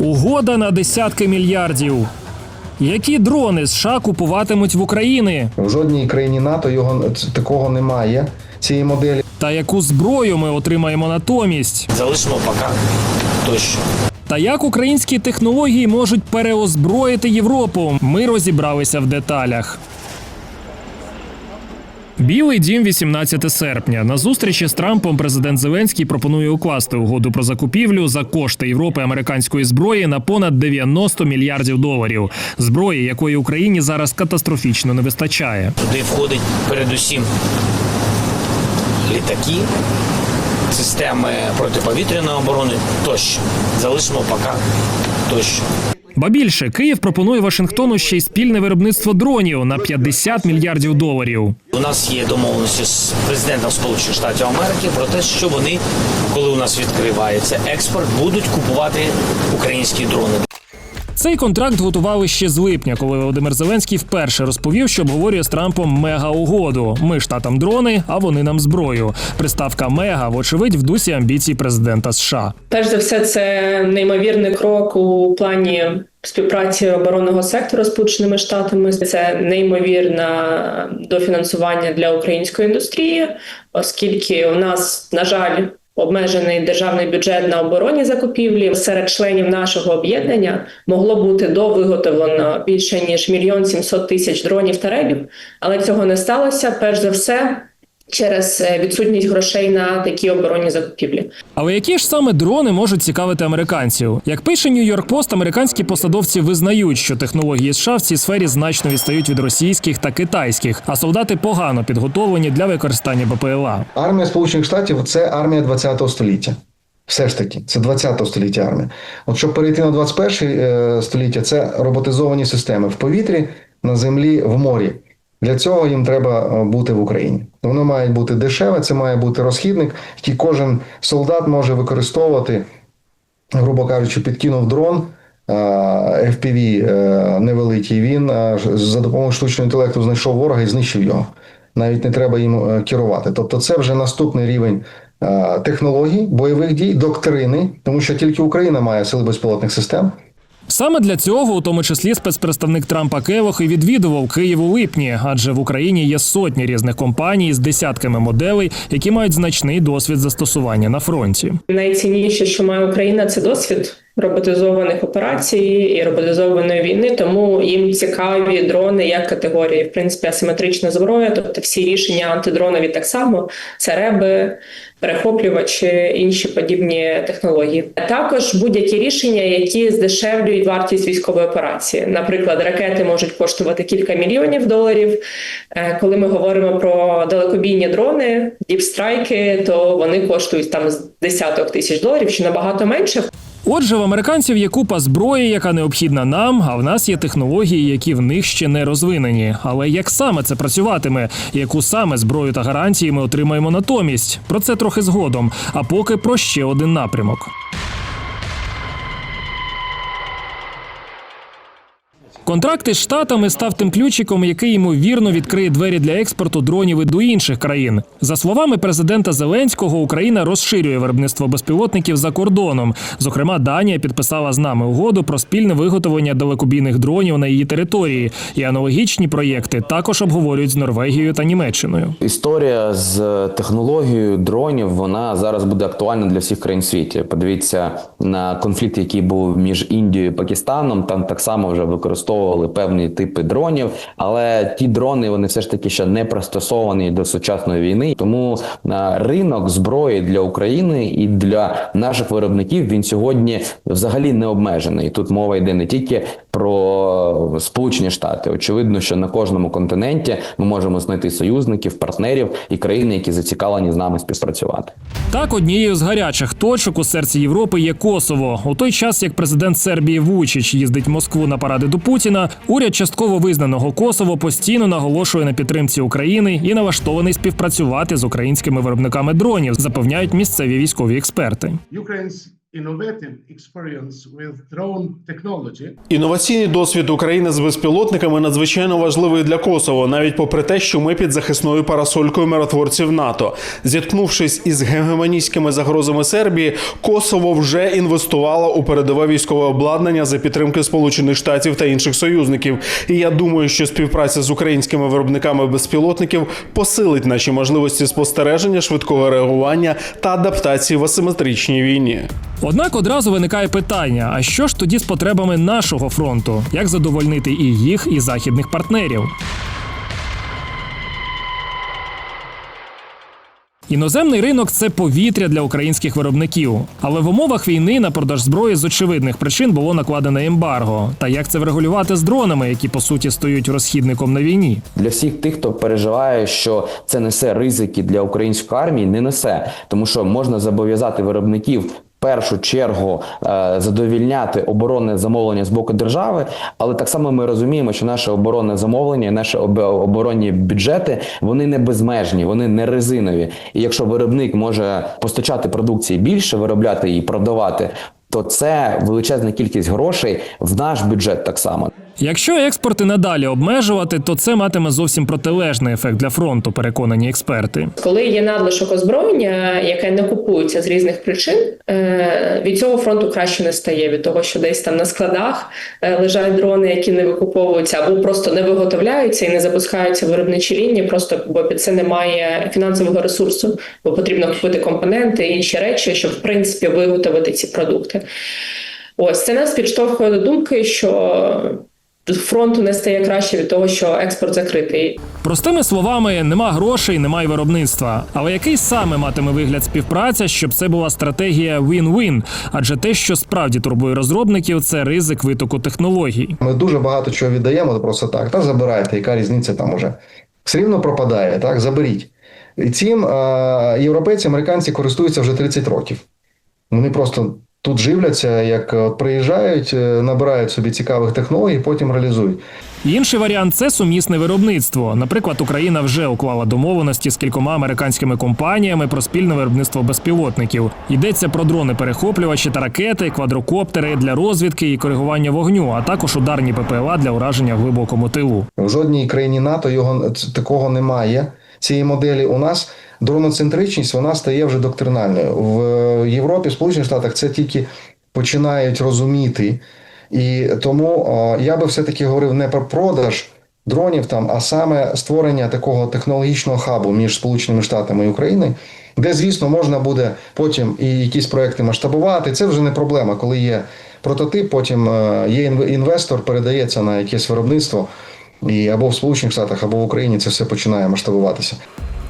Угода на десятки мільярдів. Які дрони США купуватимуть в Україні? В жодній країні НАТО його такого немає. Цієї моделі Та яку зброю ми отримаємо натомість? залишимо поки тощо. Та як українські технології можуть переозброїти Європу? Ми розібралися в деталях. Білий дім 18 серпня. На зустрічі з Трампом президент Зеленський пропонує укласти угоду про закупівлю за кошти Європи американської зброї на понад 90 мільярдів доларів. Зброї, якої Україні зараз катастрофічно не вистачає. Туди входить передусім літаки, системи протиповітряної оборони тощо. Залишимо поки тощо. Ба більше Київ пропонує Вашингтону ще й спільне виробництво дронів на 50 мільярдів доларів. У нас є домовленості з президентом Сполучених Штатів Америки про те, що вони, коли у нас відкривається експорт, будуть купувати українські дрони. Цей контракт готували ще з липня, коли Володимир Зеленський вперше розповів, що обговорює з Трампом мега-угоду. Ми штатам дрони, а вони нам зброю. Приставка мега, вочевидь, в дусі амбіцій президента США. Перш за все, це неймовірний крок у плані співпраці оборонного сектору Сполученими Штатами. Це неймовірне дофінансування для української індустрії, оскільки у нас, на жаль, обмежений державний бюджет на оборонні закупівлі. Серед членів нашого об'єднання могло бути довиготовлено більше ніж мільйон сімсот тисяч дронів та ребів, але цього не сталося. Перш за все. Через е, відсутність грошей на такі оборонні закупівлі. Але які ж саме дрони можуть цікавити американців? Як пише Нью-Йорк Пост, американські посадовці визнають, що технології США в цій сфері значно відстають від російських та китайських, а солдати погано підготовлені для використання БПЛА. армія Сполучених Штатів це армія 20-го століття. Все ж таки, це 20-го століття армія. От щоб перейти на 21 е, століття, це роботизовані системи в повітрі, на землі, в морі. Для цього їм треба е, бути в Україні. Воно має бути дешеве, це має бути розхідник, який кожен солдат може використовувати, грубо кажучи, підкинув дрон. е, FPV е, невеликий, він за допомогою штучного інтелекту знайшов ворога і знищив його. Навіть не треба їм керувати. Тобто, це вже наступний рівень технологій, бойових дій, доктрини, тому що тільки Україна має сили безпілотних систем. Саме для цього, у тому числі, спецпредставник Трампа Кевох і відвідував Київ у липні, адже в Україні є сотні різних компаній з десятками моделей, які мають значний досвід застосування на фронті. Найцінніше, що має Україна, це досвід роботизованих операцій і роботизованої війни. Тому їм цікаві дрони як категорії. В принципі, асиметрична зброя, тобто всі рішення антидронові так само, це реби, перехоплювачі, інші подібні технології. А також будь-які рішення, які здешевлюють вартість військової операції. Наприклад, ракети можуть коштувати кілька мільйонів доларів. Е, Коли ми говоримо про далекобійні дрони, діпстрайки, то вони коштують там з десяток тисяч доларів, чи набагато менше. Отже, в американців є купа зброї, яка необхідна нам, а в нас є технології, які в них ще не розвинені. Але як саме це працюватиме? Яку саме зброю та гарантії ми отримаємо натомість? Про це трохи згодом. А поки про ще один напрямок. Контракт із штатами став тим ключиком, який ймовірно відкриє двері для експорту дронів і до інших країн. За словами президента Зеленського, Україна розширює виробництво безпілотників за кордоном. Зокрема, Данія підписала з нами угоду про спільне виготовлення далекобійних дронів на її території. І аналогічні проєкти також обговорюють з Норвегією та Німеччиною. Історія з технологією дронів вона зараз буде актуальна для всіх країн світі. Подивіться на конфлікт, який був між Індією і Пакистаном. Там так само вже використовували певні типи дронів, але ті дрони вони все ж таки ще не пристосовані до сучасної війни. Тому а, ринок зброї для України і для наших виробників він сьогодні взагалі не обмежений. Тут мова йде не тільки про Сполучені Штати. Очевидно, що на кожному континенті ми можемо знайти союзників, партнерів і країни, які зацікавлені з нами співпрацювати. Так, однією з гарячих точок у серці Європи є Косово. У той час, як президент Сербії Вучич їздить в Москву на паради до Путіна, уряд частково визнаного Косово постійно наголошує на підтримці України і налаштований співпрацювати з українськими виробниками дронів, запевняють місцеві військові експерти. Innovative experience with drone. Інноваційний досвід України з безпілотниками надзвичайно важливий для Косово, навіть попри те, що ми під захисною парасолькою миротворців НАТО. Зіткнувшись із гегемоністськими загрозами Сербії, Косово вже інвестувало у передове військове обладнання за підтримки Сполучених Штатів та інших союзників. І я думаю, що співпраця з українськими виробниками безпілотників посилить наші можливості спостереження, швидкого реагування та адаптації в асиметричній війні. Однак одразу виникає питання: а що ж тоді з потребами нашого фронту? Як задовольнити і їх, і західних партнерів? Іноземний ринок це повітря для українських виробників. Але в умовах війни на продаж зброї з очевидних причин було накладено ембарго. Та як це врегулювати з дронами, які по суті стають розхідником на війні? Для всіх тих, хто переживає, що це несе ризики для української армії, не несе, тому що можна зобов'язати виробників. Першу чергу е, задовільняти оборонне замовлення з боку держави, але так само ми розуміємо, що наше оборонне замовлення, і наші об- оборонні бюджети вони не безмежні, вони не резинові. І якщо виробник може постачати продукції більше, виробляти і продавати, то це величезна кількість грошей в наш бюджет так само. Якщо експорт і надалі обмежувати, то це матиме зовсім протилежний ефект для фронту, переконані експерти. Коли є надлишок озброєння, яке не купується з різних причин, е, від цього фронту краще не стає від того, що десь там на складах е, лежать дрони, які не викуповуються або просто не виготовляються і не запускаються виробничі лінії, просто бо під це немає фінансового ресурсу, бо потрібно купити компоненти і інші речі, щоб в принципі виготовити ці продукти. Ось це нас підштовхує до думки, що фронту не стає краще від того, що експорт закритий. Простими словами, нема грошей, немає виробництва. Але який саме матиме вигляд співпраця, щоб це була стратегія win-win? Адже те, що справді турбує розробників, це ризик витоку технологій. Ми дуже багато чого віддаємо просто так. Та забирайте, яка різниця там уже. Все рівно пропадає, так, заберіть. І цим е, європейці, американці користуються вже 30 років. Вони просто тут живляться, як от приїжджають, е, набирають собі цікавих технологій, потім реалізують. Інший варіант це сумісне виробництво. Наприклад, Україна вже уклала домовленості з кількома американськими компаніями про спільне виробництво безпілотників. Йдеться про дрони-перехоплювачі та ракети, квадрокоптери для розвідки і коригування вогню, а також ударні ППЛА для ураження в глибокому тилу. В жодній країні НАТО його такого немає. Цієї моделі у нас дроноцентричність вона стає вже доктринальною. В Європі, в Сполучених Штатах це тільки починають розуміти. І тому е, я би все-таки говорив не про продаж дронів там, а саме створення такого технологічного хабу між Сполученими Штатами і Україною, де, звісно, можна буде потім і якісь проекти масштабувати. Це вже не проблема, коли є прототип, потім е, є інве- інвестор, передається на якесь виробництво. І або в Сполучених Штатах, або в Україні це все починає масштабуватися.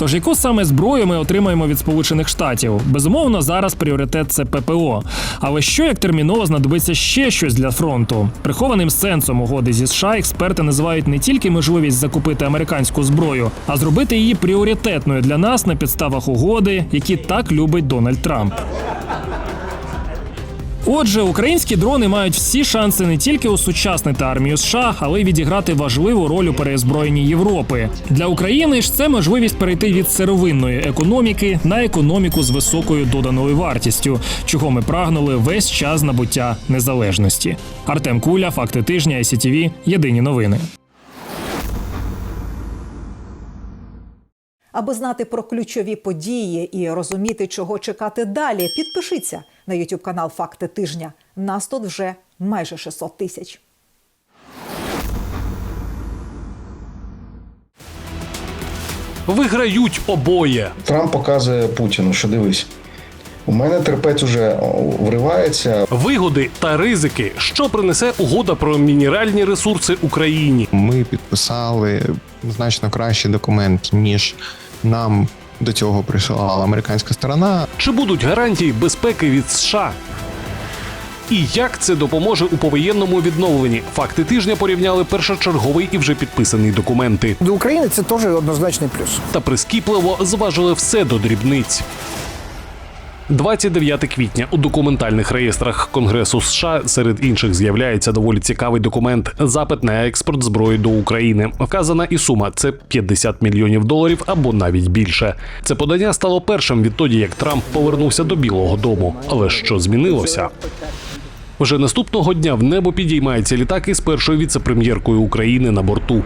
Тож яку саме зброю ми отримаємо від Сполучених Штатів? Безумовно, зараз пріоритет це ППО. Але що як терміново знадобиться ще щось для фронту? Прихованим сенсом угоди зі США експерти називають не тільки можливість закупити американську зброю, а зробити її пріоритетною для нас на підставах угоди, які так любить Дональд Трамп. Отже, українські дрони мають всі шанси не тільки осучаснити армію США, але й відіграти важливу роль у переозброєнні Європи. Для України ж це можливість перейти від сировинної економіки на економіку з високою доданою вартістю, чого ми прагнули весь час набуття незалежності. Артем Куля, факти тижня, ICTV, Єдині новини. Аби знати про ключові події і розуміти, чого чекати далі, підпишіться на YouTube канал Факти тижня. Нас тут вже майже 600 тисяч. Виграють обоє. Трамп показує Путіну, що дивись, у мене терпець уже вривається. Вигоди та ризики, що принесе угода про мінеральні ресурси Україні. ми підписали значно кращий документ, ніж нам до цього присилала американська сторона. Чи будуть гарантії безпеки від США? І як це допоможе у повоєнному відновленні? Факти тижня порівняли першочерговий і вже підписаний документи. Для України це теж однозначний плюс. Та прискіпливо зважили все до дрібниць. 29 квітня у документальних реєстрах Конгресу США серед інших з'являється доволі цікавий документ запит на експорт зброї до України. Вказана і сума це 50 мільйонів доларів або навіть більше. Це подання стало першим відтоді, як Трамп повернувся до Білого Дому. Але що змінилося? Вже наступного дня в небо підіймається літак із першою віцепрем'єркою України на борту.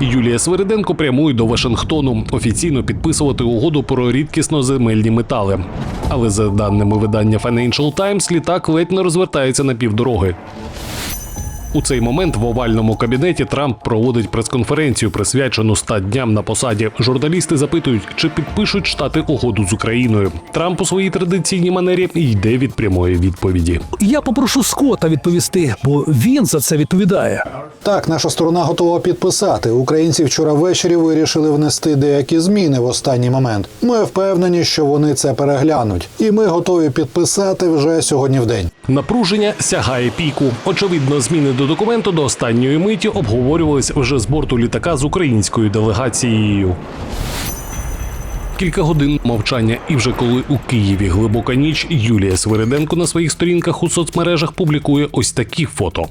Юлія Свириденко прямує до Вашингтону офіційно підписувати угоду про рідкісно-земельні метали. Але за даними видання Financial Times, літак ледь не розвертається на півдороги. У цей момент в овальному кабінеті Трамп проводить прес-конференцію, присвячену 100 дням на посаді. Журналісти запитують, чи підпишуть штати угоду з Україною. Трамп у своїй традиційній манері йде від прямої відповіді. Я попрошу Скотта відповісти, бо він за це відповідає. Так, наша сторона готова підписати. Українці вчора ввечері вирішили внести деякі зміни в останній момент. Ми впевнені, що вони це переглянуть, і ми готові підписати вже сьогодні в день. Напруження сягає піку. Очевидно, зміни до документу до останньої миті обговорювались вже з борту літака з українською делегацією. Кілька годин мовчання, і вже коли у Києві глибока ніч, Юлія Свириденко на своїх сторінках у соцмережах публікує ось такі фото.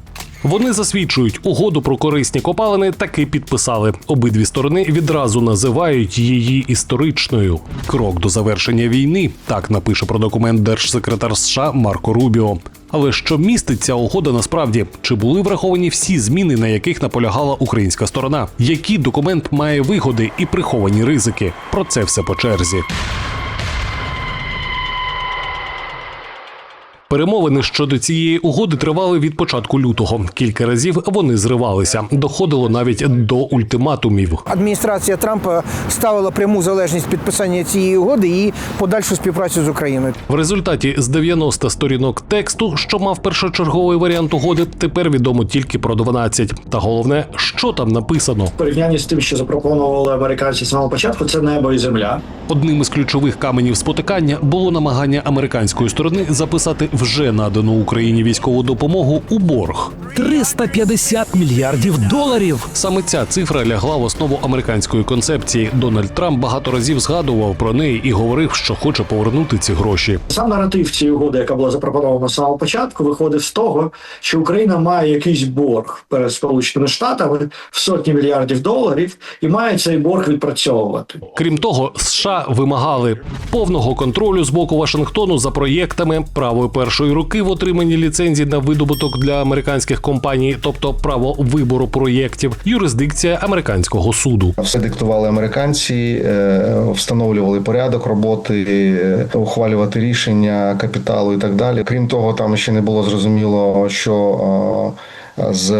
Вони засвідчують угоду про корисні копалини таки підписали. Обидві сторони відразу називають її історичною. Крок до завершення війни. Так напише про документ держсекретар США Марко Рубіо. Але що містить ця угода насправді? Чи були враховані всі зміни, на яких наполягала українська сторона? Який документ має вигоди і приховані ризики? Про це все по черзі. Перемовини щодо цієї угоди тривали від початку лютого. Кілька разів вони зривалися. Доходило навіть до ультиматумів. Адміністрація Трампа ставила пряму залежність підписання цієї угоди і подальшу співпрацю з Україною. В результаті з 90 сторінок тексту, що мав першочерговий варіант угоди, тепер відомо тільки про 12. Та головне, що там написано. В порівнянні з тим, що запропонували американці з самого початку, це небо і земля. Одним із ключових каменів спотикання було намагання американської сторони записати вже надану Україні військову допомогу у борг. 350 мільярдів доларів. Саме ця цифра лягла в основу американської концепції. Дональд Трамп багато разів згадував про неї і говорив, що хоче повернути ці гроші. Сам наратив цієї угоди, яка була запропонована з самого початку, виходив з того, що Україна має якийсь борг перед Сполученими Штатами в сотні мільярдів доларів і має цей борг відпрацьовувати. Крім того, США вимагали повного контролю з боку Вашингтону за проєктами правої першої руки в отриманні ліцензій на видобуток для американських компаній, тобто право вибору проєктів, юрисдикція американського суду. Все диктували американці, е, встановлювали порядок роботи, е, ухвалювати рішення капіталу і так далі. Крім того, там ще не було зрозуміло, що е, з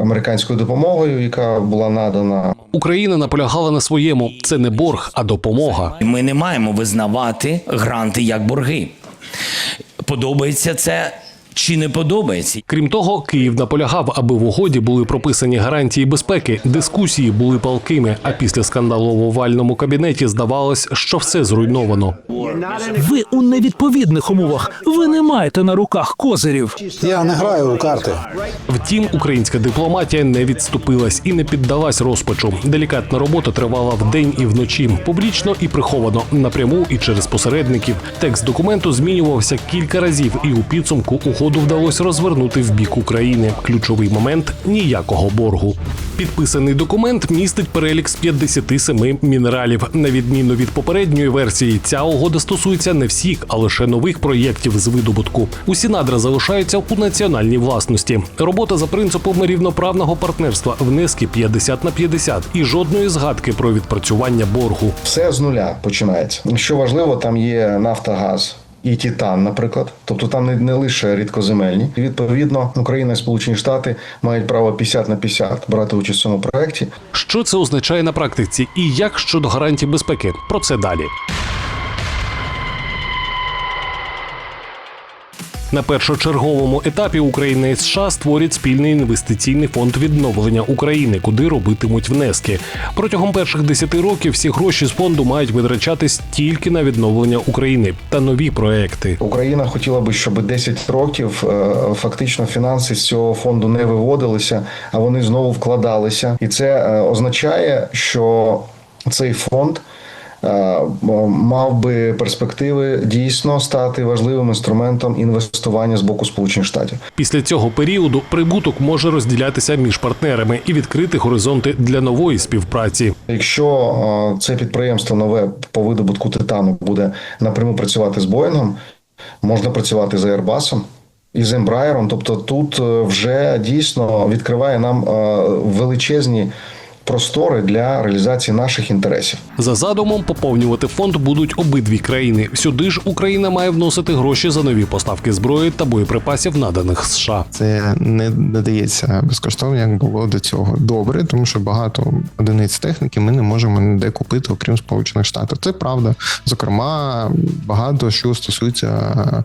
американською допомогою, яка була надана Україна наполягала на своєму. Це не борг, а допомога. Ми не маємо визнавати гранти як борги. Подобається це чи не подобається? Крім того, Київ наполягав, аби в угоді були прописані гарантії безпеки. Дискусії були палкими. А після скандалу в овальному кабінеті здавалось, що все зруйновано. Ви у невідповідних умовах. Ви не маєте на руках козирів. Я не граю у карти. Втім, українська дипломатія не відступилась і не піддалась розпачу. Делікатна робота тривала вдень і вночі, публічно і приховано, напряму і через посередників. Текст документу змінювався кілька разів, і у підсумку угоду вдалося розвернути в бік України. Ключовий момент ніякого боргу. Підписаний документ містить перелік з 57 мінералів. На відміну від попередньої версії, ця угода стосується не всіх, а лише нових проєктів з видобутку. Усі надра залишаються у національній власності. Робота за принципом рівноправного партнерства, внески 50 на 50 і жодної згадки про відпрацювання боргу. все з нуля починається. Що важливо, там є нафтогаз. І Тітан, наприклад, тобто там не, не лише рідкоземельні. І відповідно Україна і Сполучені Штати мають право 50 на 50 брати участь в цьому проєкті. Що це означає на практиці, і як щодо гарантій безпеки? Про це далі. На першочерговому етапі Україна і США створять спільний інвестиційний фонд відновлення України, куди робитимуть внески. Протягом перших 10 років всі гроші з фонду мають витрачатись тільки на відновлення України та нові проекти. Україна хотіла би, щоб 10 років е, фактично фінанси з цього фонду не виводилися, а вони знову вкладалися. І це е, означає, що цей фонд мав би перспективи дійсно стати важливим інструментом інвестування з боку Сполучених Штатів. Після цього періоду прибуток може розділятися між партнерами і відкрити горизонти для нової співпраці. Якщо е, це підприємство нове по видобутку титану буде напряму працювати з Боїнгом, можна працювати з Airbus і з Embraer, тобто тут е, вже дійсно відкриває нам е, величезні простори для реалізації наших інтересів. За задумом поповнювати фонд будуть обидві країни. Сюди ж Україна має вносити гроші за нові поставки зброї та боєприпасів, наданих США. Це не надається безкоштовно, як було до цього. Добре, тому що багато одиниць техніки ми не можемо ніде купити, окрім Сполучених Штатів. Це правда. Зокрема, багато що стосується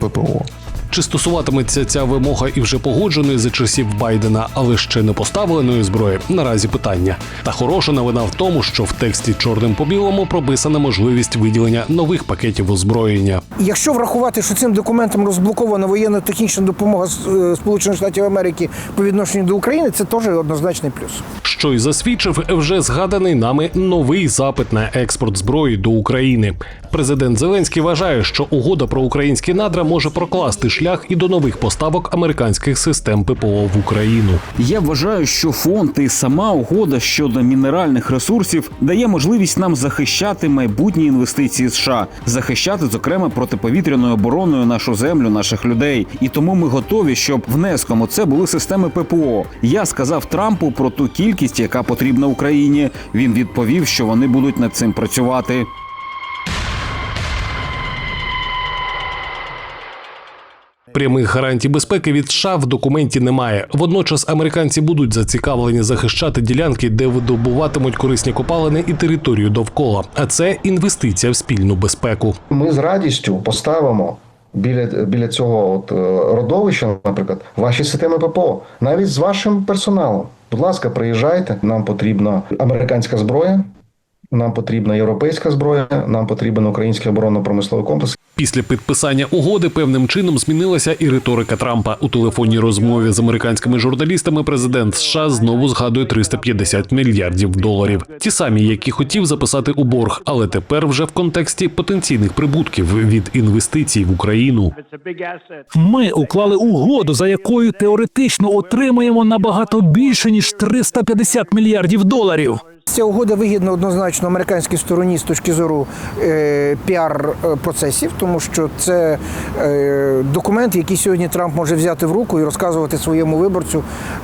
ППО. Чи стосуватиметься ця вимога і вже погодженої за часів Байдена, але ще не поставленої зброї? Наразі питання. Та хороша новина в тому, що в тексті чорним по білому прописана можливість виділення нових пакетів озброєння. Якщо врахувати, що цим документом розблокована воєнно-технічна допомога е, Сполучених Штатів Америки по відношенню до України, це теж однозначний плюс. що й засвідчив вже згаданий нами новий запит на експорт зброї до України. Президент Зеленський вважає, що угода про українські надра може прокласти шлях і до нових поставок американських систем ППО в Україну. Я вважаю, що фонд і сама угода щодо мінеральних ресурсів дає можливість нам захищати майбутні інвестиції США, захищати, зокрема, протиповітряною обороною нашу землю, наших людей. І тому ми готові, щоб внеском у це були системи ППО. Я сказав Трампу про ту кількість, яка потрібна Україні. Він відповів, що вони будуть над цим працювати. Прямих гарантій безпеки від США в документі немає. Водночас американці будуть зацікавлені захищати ділянки, де видобуватимуть корисні копалини і територію довкола. А це інвестиція в спільну безпеку. Ми з радістю поставимо біля, біля цього от, е, родовища, наприклад, ваші системи ППО, навіть з вашим персоналом. Будь ласка, приїжджайте. Нам потрібна американська зброя, нам потрібна європейська зброя, нам потрібен український оборонно-промисловий комплекс. Після підписання угоди певним чином змінилася і риторика Трампа. У телефонній розмові з американськими журналістами президент США знову згадує 350 мільярдів доларів. Ті самі, які хотів записати у борг, але тепер вже в контексті потенційних прибутків від інвестицій в Україну. Ми уклали угоду, за якою теоретично отримаємо набагато більше ніж 350 мільярдів доларів. Ця угода вигідна однозначно американській стороні з точки зору е, піар е, процесів, тому що це е, документ, який сьогодні Трамп може взяти в руку і розказувати своєму виборцю,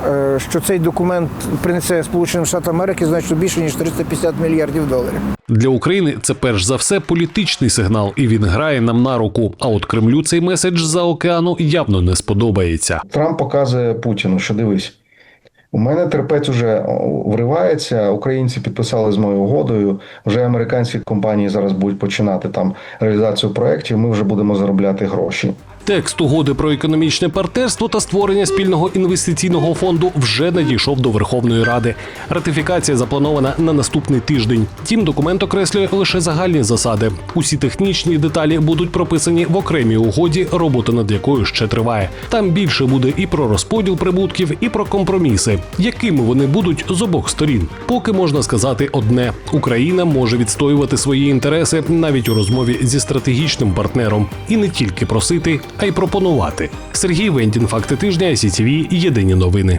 е, що цей документ принесе Сполученим Штатам Америки значно більше ніж 350 мільярдів доларів. Для України це перш за все політичний сигнал, і він грає нам на руку. А от Кремлю цей меседж за океану явно не сподобається. Трамп показує Путіну, що дивись. У мене терпець уже вривається. Українці підписали з моєю угодою. Вже американські компанії зараз будуть починати там реалізацію проєктів. Ми вже будемо заробляти гроші. Текст угоди про економічне партнерство та створення спільного інвестиційного фонду вже надійшов до Верховної Ради. Ратифікація запланована на наступний тиждень. Тім документ окреслює лише загальні засади. Усі технічні деталі будуть прописані в окремій угоді, робота над якою ще триває. Там більше буде і про розподіл прибутків, і про компроміси, якими вони будуть з обох сторін. Поки можна сказати одне: Україна може відстоювати свої інтереси навіть у розмові зі стратегічним партнером і не тільки просити, а й пропонувати. Сергій Вендін, факти тижня, СІТВ, єдині новини.